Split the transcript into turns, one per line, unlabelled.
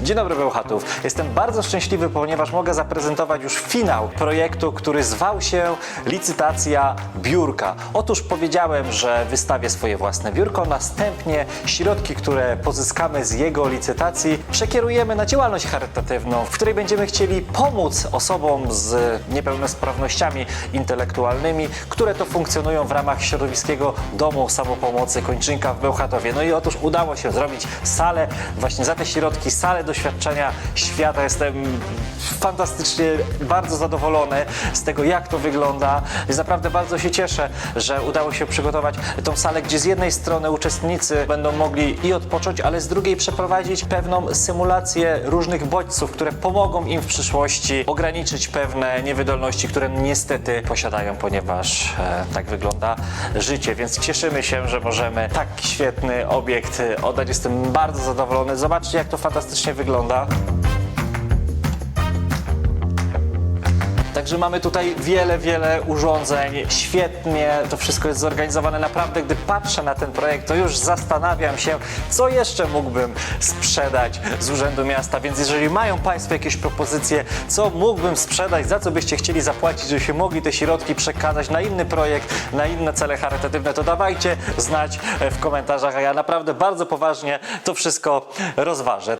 Dzień dobry Bełchatów. Jestem bardzo szczęśliwy, ponieważ mogę zaprezentować już finał projektu, który zwał się Licytacja Biurka. Otóż powiedziałem, że wystawię swoje własne biurko, następnie środki, które pozyskamy z jego licytacji przekierujemy na działalność charytatywną, w której będziemy chcieli pomóc osobom z niepełnosprawnościami intelektualnymi, które to funkcjonują w ramach środowiskiego domu samopomocy Kończynka w Bełchatowie. No i otóż udało się zrobić salę, właśnie za te środki, salę doświadczenia świata. Jestem fantastycznie, bardzo zadowolony z tego, jak to wygląda. Naprawdę bardzo się cieszę, że udało się przygotować tą salę, gdzie z jednej strony uczestnicy będą mogli i odpocząć, ale z drugiej przeprowadzić pewną symulację różnych bodźców, które pomogą im w przyszłości ograniczyć pewne niewydolności, które niestety posiadają, ponieważ e, tak wygląda życie. Więc cieszymy się, że możemy tak świetny obiekt oddać. Jestem bardzo zadowolony. Zobaczcie, jak to fantastycznie wygląda. Także mamy tutaj wiele, wiele urządzeń. Świetnie to wszystko jest zorganizowane. Naprawdę, gdy patrzę na ten projekt, to już zastanawiam się, co jeszcze mógłbym sprzedać z Urzędu Miasta. Więc jeżeli mają Państwo jakieś propozycje, co mógłbym sprzedać, za co byście chcieli zapłacić, żebyśmy mogli te środki przekazać na inny projekt, na inne cele charytatywne, to dawajcie znać w komentarzach, a ja naprawdę bardzo poważnie to wszystko rozważę.